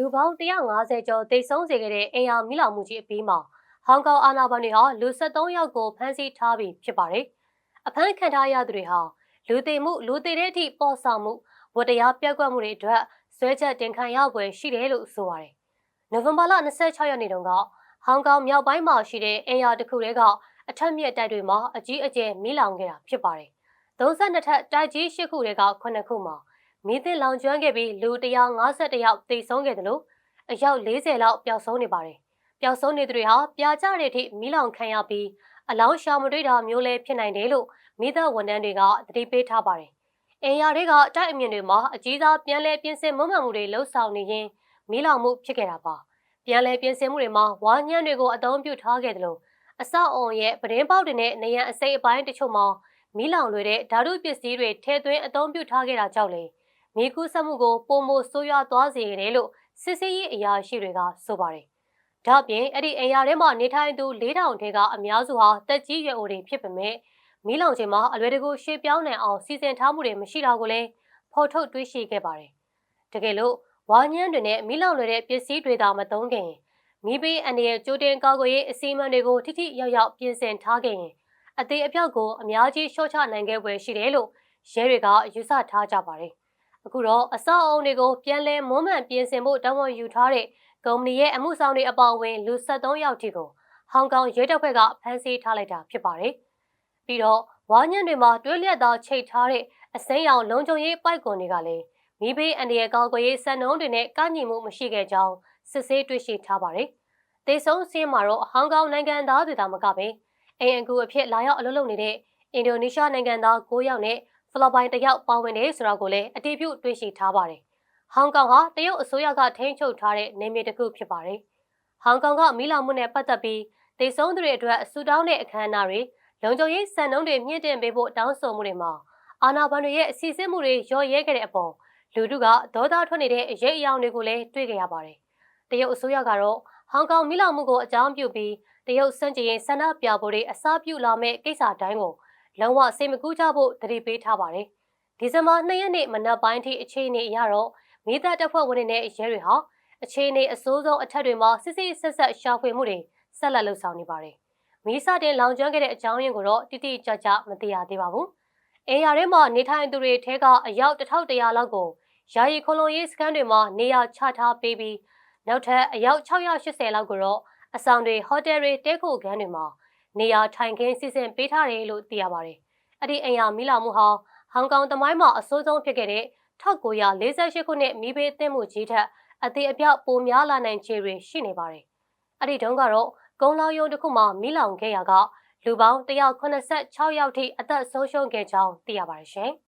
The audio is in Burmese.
လူပေါင်း150ကျော်တိတ်ဆုံးစေခဲ့တဲ့အင်အားမိလောင်မှုကြီးအပြီးမှာဟောင်ကောင်အာဏာပိုင်တွေဟာလူ73ယောက်ကိုဖမ်းဆီးထားပြီးဖြစ်ပါတယ်။အဖမ်းခံထားရသူတွေဟာလူသေမှုလူသေတဲ့အထိပေါ်ဆောင်မှုဝတ္တရားပြက်ကွက်မှုတွေအတွက်ဆွဲချက်တင်ခံရပွဲရှိတယ်လို့ဆိုပါတယ်။နိုဝင်ဘာလ26ရက်နေ့တုန်းကဟောင်ကောင်မြောက်ပိုင်းမှာရှိတဲ့အင်အားတစ်ခုတည်းကအထက်မြက်တိုက်တွေမှာအကြီးအကျယ်မိလောင်ခဲ့တာဖြစ်ပါတယ်။32ထပ်တိုက်ကြီး၈ခုတည်းက9ခုမှာ မီးသစ်လောင်ကျွမ်းခဲ့ပြီးလူ151ယောက်သေဆုံးခဲ့တယ်လို့အယောက်40လောက်ပျောက်ဆုံးနေပါတယ်။ပျောက်ဆုံးနေသူတွေဟာပြာကျတဲ့အထိမီးလောင်ခံရပြီးအလောင်းရှာမတွေ့တာမျိုးလည်းဖြစ်နိုင်တယ်လို့မိသားဝန်ထမ်းတွေကသတိပေးထားပါတယ်။အင်ယာတွေကတိုက်အမြင့်တွေမှာအကြီးစားပြန်လည်ပြင်ဆင်မွမ်းမံမှုတွေလှုပ်ဆောင်နေရင်မီးလောင်မှုဖြစ်ခဲ့တာပါ။ပြန်လည်ပြင်ဆင်မှုတွေမှာဝါညံ့တွေကိုအသုံးပြုထားခဲ့တယ်လို့အဆောက်အုံရဲ့ပဒင်းပေါက်တွေနဲ့နေရန်အစိပ်အပိုင်းတချို့မှာမီးလောင်လွယ်တဲ့ဓာတုပစ္စည်းတွေထဲသွင်းအသုံးပြုထားခဲ့တာကြောင့်လေ မိကူးဆက်မှုကိုပုံမဆိုးရွားသွားစေရတယ်လို့စစ်စေးရေးအရာရှိတွေကဆိုပါတယ်။ဒါ့အပြင်အဲ့ဒီအိမ်ယာထဲမှာနေထိုင်သူ4000ထဲကအများစုဟာတက်ကြီးရွယ်အိုတွေဖြစ်ပေမဲ့မီးလောင်ချိန်မှာအလွယ်တကူရှေ့ပြောင်းနိုင်အောင်စီစဉ်ထားမှုတွေမရှိတာကိုလည်းဖော်ထုတ်တွေးရှိခဲ့ပါတယ်။တကယ်လို့ဝါညံ့တွေနဲ့မီးလောင်လွယ်တဲ့ပစ္စည်းတွေသာမသုံးခင်မိဘေးအန္တရာယ်ကြိုတင်ကာကွယ်ရေးအစီအမံတွေကိုထိထိရောက်ရောက်ပြင်ဆင်ထားခဲ့ရင်အသေးအပြောက်ကိုအများကြီးရှော့ချနိုင်ခဲ့ပွဲရှိတယ်လို့ရဲတွေကယူဆထားကြပါတယ်။ အခုတော့အဆောက်အအုံတွေကိုပြန်လည်မွမ်းမံပြင်ဆင်ဖို့တောင်းဝန်ယူထားတဲ့ကုမ္ပဏီရဲ့အမှုဆောင်တွေအပေါအဝင်လူ73ယောက်ထိကိုဟောင်ကောင်ရဲတပ်ဖွဲ့ကဖမ်းဆီးထားလိုက်တာဖြစ်ပါတယ်။ပြီးတော့ဝါညံ့တွေမှာတွဲလျက်သားချိတ်ထားတဲ့အစိမ်းရောင်လုံခြုံရေးပိုက်ကွန်တွေကလည်းမိဘေးအန္တရာယ်ကောက်ွယ်ရေးစံနှုန်းတွေနဲ့ကန့်ညီမှုမရှိခဲ့ကြောင်းစစ်ဆေးတွေ့ရှိထားပါတယ်။တေဆုံးစင်းမှာတော့ဟောင်ကောင်နိုင်ငံသားတွေသာမကပဲအိမ်အကူအဖြစ်လာရောက်အလုပ်လုပ်နေတဲ့အင်ဒိုနီးရှားနိုင်ငံသား9ယောက်နဲ့ ဖိလစ်ပိုင်တယောက်ပါဝင်တယ်ဆိုတာကိုလည်းအတည်ပြုတွေ့ရှိထားပါတယ်။ဟောင်ကောင်ဟာတရုတ်အစိုးရကထိန်းချုပ်ထားတဲ့နေမြေတစ်ခုဖြစ်ပါတယ်။ဟောင်ကောင်ကမီးလောင်မှုနဲ့ပတ်သက်ပြီးတေဆုံးသူတွေအတွက်ဆူတောင်းတဲ့အခမ်းအနားတွေလုံခြုံရေးစံနှုန်းတွေမြင့်တင်ပေးဖို့တောင်းဆိုမှုတွေမှာအာဏာပိုင်တွေရဲ့အစီအစဉ်မှုတွေရော့ရဲခဲ့တဲ့အပေါ်လူထုကဒေါသထွက်နေတဲ့အရေးအယောင်တွေကိုလည်းတွေ့ကြရပါတယ်။တရုတ်အစိုးရကတော့ဟောင်ကောင်မိလောင်မှုကိုအကြောင်းပြုပြီးတရုတ်စန့်ကျင်ရေးဆန္ဒပြပွဲတွေအစားပြုလာမဲ့ကိစ္စတိုင်းကို လုံးဝစိတ်မကူးကြဖို့တတိပေးထားပါတယ်။ဒီဇင်ဘာ2ရက်နေ့မနက်ပိုင်းထိအခြေအနေအရတော့မိသားတပ်ဖွဲ့ဝင်တွေနဲ့ရဲတွေဟာအခြေအနေအဆိုးဆုံးအထက်တွေမှာစစ်စစ်ဆက်ဆက်ရှာဖွေမှုတွေဆက်လက်လုပ်ဆောင်နေပါတယ်။မီးစတင်လောင်ကျွမ်းခဲ့တဲ့အကြောင်းရင်းကိုတော့တိတိကျကျမသိရသေးပါဘူး။အင်ယာထဲမှာနေထိုင်သူတွေထဲကအယောက်1100လောက်ကိုယာယီခလုံးရေးစခန်းတွေမှာနေရာချထားပေးပြီးနောက်ထပ်အယောက်680လောက်ကိုတော့အဆောင်တွေဟိုတယ်တွေတဲခိုခန်းတွေမှာ နေရာထိုင်ခင်းစီစဉ်ပေးထားတယ်လို့သိရပါတယ်။အဲ့ဒီအင်ယာမီလာမှုဟာဟောင်ကောင်တမိုင်းမှာအဆိုးဆုံးဖြစ်ခဲ့တဲ့1948ခုနှစ်မိဘေးတင်မှုကြီးထက်အသေးအပြောက်ပိုများလာနိုင်ခြေတွေရှိနေပါတယ်။အဲ့ဒီတုန်းကတော့ကုန်းလောင်ယုံတစ်ခုမှာမိလောင်ခဲ့ရာကလူပေါင်း186ယောက်ထိအသက်ဆုံးရှုံးခဲ့ကြောင်းသိရပါတယ်ရှင်။